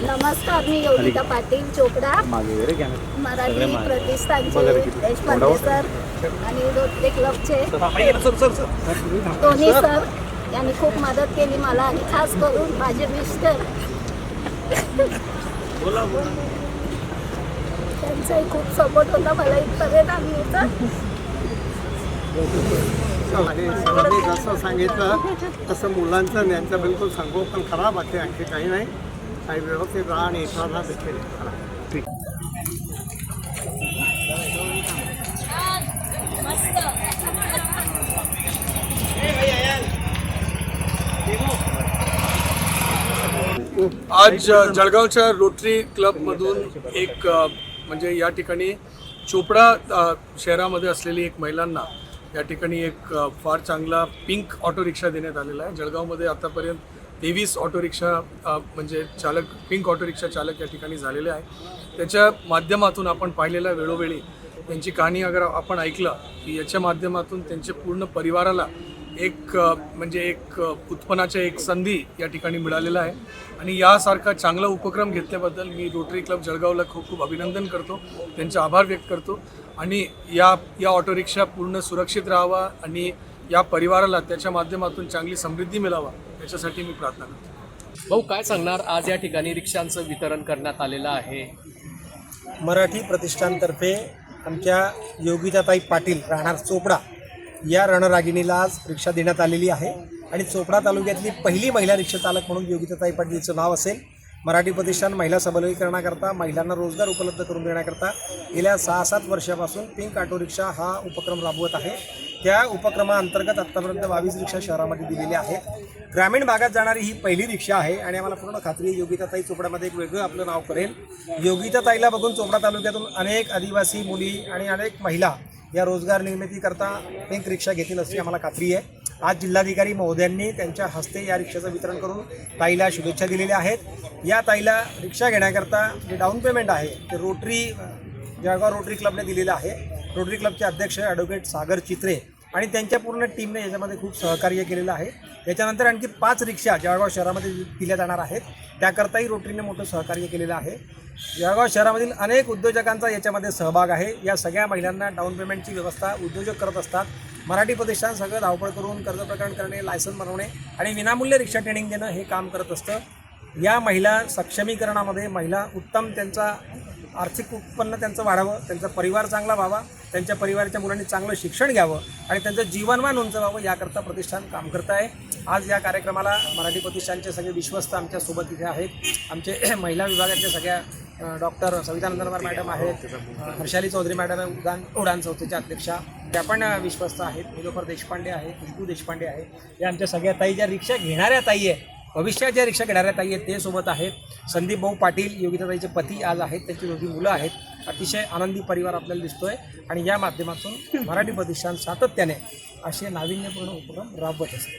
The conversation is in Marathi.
नमस्कार मी योगिता पाटील चोपडा. मराठी प्रतिष्ठानचे देशपांडे सर आणि रोटरी क्लबचे. दोन्ही सर यांनी खूप मदत केली मला आणि खास करून माझे मिस्टर. त्यांचाही खूप सपोर्ट होता मला इथपर्यंत आणलं होतं आणि सरांनी जसं सांगितलं तसं मुलांचं आणि यांचं बिलकुल संगोपन खराब आहे आणखी काही नाही. काही व्यवस्थित राहा आणि इतरांना देखील. आज जळगावच्या रोटरी क्लबमधून एक म्हणजे या ठिकाणी चोपडा शहरामध्ये असलेली एक महिलांना या ठिकाणी एक फार चांगला पिंक ऑटो रिक्षा देण्यात आलेला आहे. जळगावमध्ये आतापर्यंत तेवीस ऑटो रिक्षा म्हणजे चालक पिंक ऑटो रिक्षा चालक या ठिकाणी झालेले आहे त्याच्या माध्यमातून आपण पाहिलेला वेळोवेळी त्यांची कहाणी अगर आपण ऐकलं की याच्या माध्यमातून त्यांच्या पूर्ण परिवाराला एक म्हणजे एक उत्पन्नाच्या एक संधी या ठिकाणी मिळालेला आहे. आणि यासारखा चांगला उपक्रम घेतल्याबद्दल मी रोटरी क्लब जळगावला खूप खूप अभिनंदन करतो. त्यांचे आभार व्यक्त करतो. आणि या या ऑटो रिक्षा पूर्ण सुरक्षित राहावा आणि या परिवाराला त्याच्या माध्यमातून चांगली समृद्धी मिळावा याच्यासाठी मी प्रार्थना करतो. भाऊ काय सांगणार? आज या ठिकाणी रिक्षांचं वितरण करण्यात आलेलं आहे. मराठी प्रतिष्ठानतर्फे आमच्या योगिताताई पाटील राहणार चोपडा या रणरागिणीला आज रिक्षा देण्यात आलेली आहे आणि चोपडा तालुक्यातली पहिली महिला रिक्षा चालक म्हणून योगिताताई पाटीलचं नाव असेल. मराठी प्रतिष्ठान महिला सबलीकरणाकरता महिलांना रोजगार उपलब्ध करून देण्याकरता गेल्या सहा सात वर्षापासून पिंक ऑटो रिक्षा हा उपक्रम राबवत आहे. त्या उपक्रमाअंतर्गत आत्तापर्यंत बावीस रिक्षा शहरामध्ये दिलेल्या आहेत. ग्रामीण भागात जाणारी ही पहिली रिक्षा आहे आणि आम्हाला पूर्ण खात्री योगिताताई चोपडामध्ये एक वेगळं आपलं नाव करेल. योगिताताईला बघून चोपडा तालुक्यातून अनेक आदिवासी मुली आणि अनेक महिला या रोजगार निर्मितीकरता पिंक रिक्षा घेतील अशी आम्हाला खात्री आहे. आज जिल्हाधिकारी महोदयांनी त्यांच्या हस्ते या रिक्षाचं वितरण करून ताईला शुभेच्छा दिलेल्या आहेत. या ताईला रिक्षा घेण्याकरता जे डाऊन पेमेंट आहे ते रोटरी जळगाव रोटरी क्लबने दिलेलं आहे. रोटरी क्लबचे अध्यक्ष ॲडव्होकेट सागर चित्रे आणि त्यांच्या पूर्ण टीमने याच्यामध्ये खूप सहकार्य केलेलं आहे. त्याच्यानंतर आणखी पाच रिक्षा जळगाव शहरामध्ये दिल्या जाणार आहेत. त्याकरताही रोटरीने मोठं सहकार्य केलेलं आहे. जळगाव शहरामधील अनेक उद्योजकांचा याच्यामध्ये सहभाग आहे. या सगळ्या महिलांना डाऊन पेमेंटची व्यवस्था उद्योजक करत असतात. मराठी प्रतिष्ठान सगळं धावपळ करून कर्ज प्रकरण करणे लायसन बनवणे आणि विनामूल्य रिक्षा ट्रेनिंग देणं हे काम करत असतं. या महिला सक्षमीकरणामध्ये महिला उत्तम त्यांचा आर्थिक उत्पन्न त्यांचं वाढावं त्यांचा परिवार चांगला व्हावा त्यांच्या परिवाराच्या मुलांनी चांगलं शिक्षण घ्यावं आणि त्यांचं जीवनमान उंचवावं याकरता प्रतिष्ठान काम करत आहे. आज या कार्यक्रमाला मराठी प्रतिष्ठानचे सगळे विश्वस्त आमच्यासोबत इथे आहेत. आमचे महिला विभागाच्या सगळ्या डॉक्टर सविता नंदनवार मॅडम आहेत हर्षाली चौधरी मॅडम आहे उडान उडान संस्थेच्या अध्यक्षा. त्या पण विश्वस्त आहेत. निलोफर देशपांडे आहे खुशबू देशपांडे आहे या आमच्या सगळ्या ताई ज्या रिक्षा घेणाऱ्या ताई आहे भविष्यात ज्या रिक्षा घेणाऱ्या ताई आहेत ते सोबत आहेत. संदीप भाऊ पाटील योगिताताईचे पती आज आहेत त्यांची दोघी मुलं आहेत. अतिशय आनंदी परिवार आपल्याला दिसतोय आणि या माध्यमातून मराठी प्रतिष्ठान सातत्याने असे नाविन्यपूर्ण उपक्रम राबवत असते.